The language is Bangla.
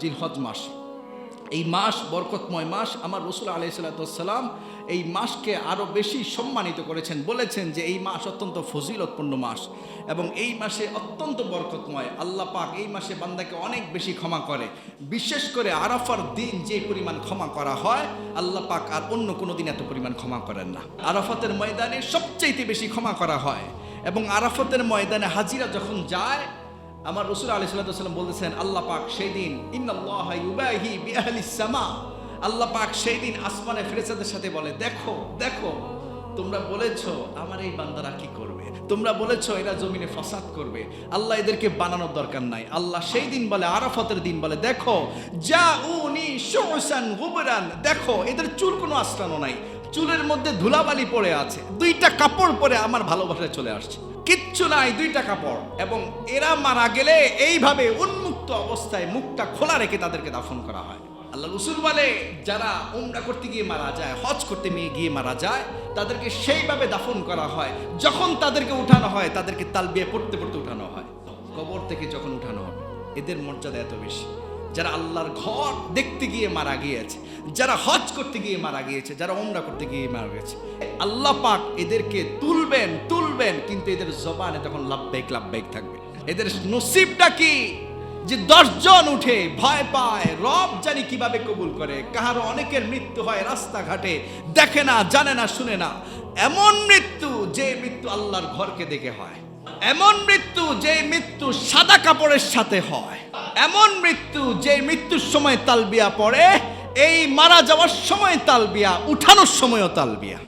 জিলহজ মাস। এই মাস, বরকতময় মাস, আমার রসুল আলাই সাল্লাতাম এই মাসকে আরও বেশি সম্মানিত করেছেন। বলেছেন যে এই মাস অত্যন্ত ফজিলতপূর্ণ মাস এবং এই মাসে অত্যন্ত বরকতময়। আল্লাহ পাক এই মাসে বান্দাকে অনেক বেশি ক্ষমা করে। বিশেষ করে আরাফার দিন যে পরিমাণ ক্ষমা করা হয়, আল্লাহ পাক আর অন্য কোনো দিন এত পরিমাণ ক্ষমা করেন না। আরাফাতের ময়দানে সবচাইতে বেশি ক্ষমা করা হয় এবং আরাফাতের ময়দানে হাজিরা যখন যায় আমার রসুল আলি সাল্লাম বলতেছেন, আল্লাহ পাক সেই দিন আল্লাহ পাক সেই দিন আসমানে ফেরেসাদের সাথে বলে, দেখো দেখো, তোমরা বলেছ, আমার এই বান্দারা কি করবে? তোমরা বলেছ, এরা জমিনে ফসাদ করবে। আল্লাহ এদেরকে বানানোর দরকার নাই। আল্লাহ সেই দিন বলে, আরাফতের দিন বলে, দেখো যা উনি দেখো, এদের চুল কোনো আশ্রানো নাই। চুলের মধ্যে ধুলাবালি পড়ে আছে। দুইটা কাপড় পরে আমার ভালোবাসায় চলে আসছে। কিচ্ছু নাই, দুইটা কাপড়। এবং এরা মারা গেলে এইভাবে উন্মুক্ত অবস্থায় মুখটা খোলা রেখে তাদেরকে দাফন করা হয়। আল্লাহ রসুল বলে, যারা উমরা করতে গিয়ে মারা যায়, হজ করতে গিয়ে মারা যায়, তাদেরকে সেইভাবে দাফন করা হয়। যখন তাদেরকে উঠানো হয়, তাদেরকে তালবিয়ে পড়তে পড়তে উঠানো হয়। কবর থেকে যখন উঠানো হবে, এদের মর্যাদা এত বেশি। যারা আল্লাহর ঘর দেখতে গিয়ে মারা গিয়েছে যারা হজ করতে গিয়ে মারা গিয়েছে, যারা ওমরা করতে গিয়ে মারা গেছে আল্লাহ পাক এদেরকে তুলবেন তুলবেন, কিন্তু এদের জবানে তখন লাভবেক লাভবেক থাকবে। এদের নসিবটা কি? যে দশজন উঠে ভয় পায়, রব জানি কীভাবে কবুল করে কাহারও অনেকের মৃত্যু হয় রাস্তাঘাটে, দেখে না, জানে না, শুনে না। এমন মৃত্যু যে মৃত্যু আল্লাহর ঘরকে দেখে হয়। এমন মৃত্যু যে মৃত্যু সাদা কাপড়ের সাথে হয়। এমন মৃত্যু যে মৃত্যুর সময় তালবিয়া পড়ে এই মারা যাওয়ার সময় তালবিয়া উঠানোর সময়ও তালবিয়া।